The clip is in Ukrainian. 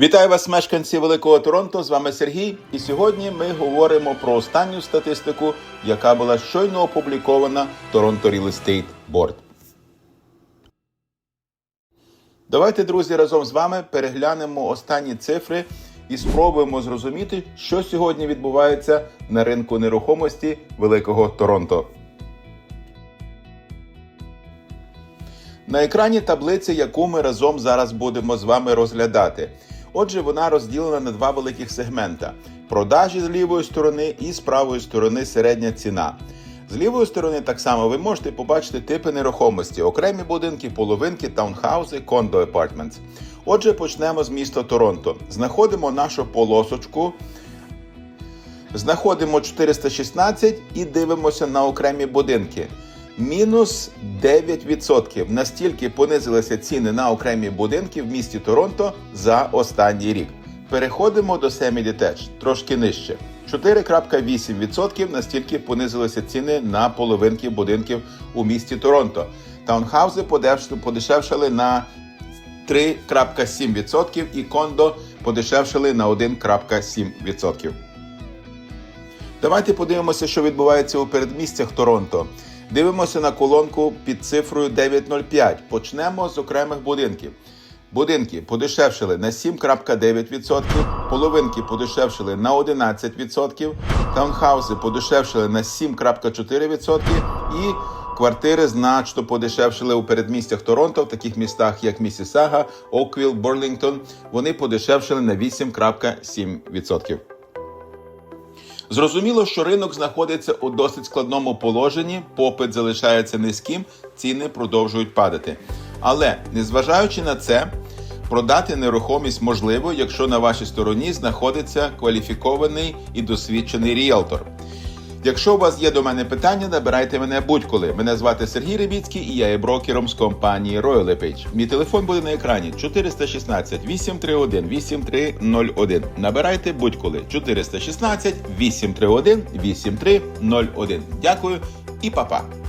Вітаю вас, мешканці Великого Торонто. З вами Сергій. І сьогодні ми говоримо про останню статистику, яка була щойно опублікована Toronto Real Estate Board. Давайте, друзі, разом з вами переглянемо останні цифри і спробуємо зрозуміти, що сьогодні відбувається на ринку нерухомості Великого Торонто. На екрані таблиця, яку ми разом зараз будемо з вами розглядати. Отже, вона розділена на два великих сегмента: продажі з лівої сторони і з правої сторони середня ціна. З лівої сторони так само ви можете побачити типи нерухомості: окремі будинки, половинки, таунхаузи, кондо апартментс. Отже, почнемо з міста Торонто. Знаходимо нашу полосочку. Знаходимо 416 і дивимося на окремі будинки. Мінус 9%. Настільки понизилися ціни на окремі будинки в місті Торонто за останній рік. Переходимо до Semi Detached, трошки нижче. 4,8% настільки понизилися ціни на половинки будинків у місті Торонто. Таунхаузи подеш- подешевшали на 3,7% і кондо подешевшили на 1,7%. Давайте подивимося, що відбувається у передмістях Торонто. Дивимося на колонку під цифрою 905. Почнемо з окремих будинків. Будинки подешевшили на 7,9%, половинки подешевшили на 11%, таунхаузи подешевшили на 7,4% і квартири значно подешевшили у передмістях Торонто, в таких містах як Місісага, Оквіл, Борлінгтон. Вони подешевшили на 8,7%. Зрозуміло, що ринок знаходиться у досить складному положенні, попит залишається низьким, ціни продовжують падати. Але незважаючи на це, продати нерухомість можливо, якщо на вашій стороні знаходиться кваліфікований і досвідчений ріелтор. Якщо у вас є до мене питання, набирайте мене будь-коли. Мене звати Сергій Рибіцький і я є брокером з компанії Royal Page. Мій телефон буде на екрані 416 831 8301. Набирайте будь-коли 416 831 8301. Дякую і па-па.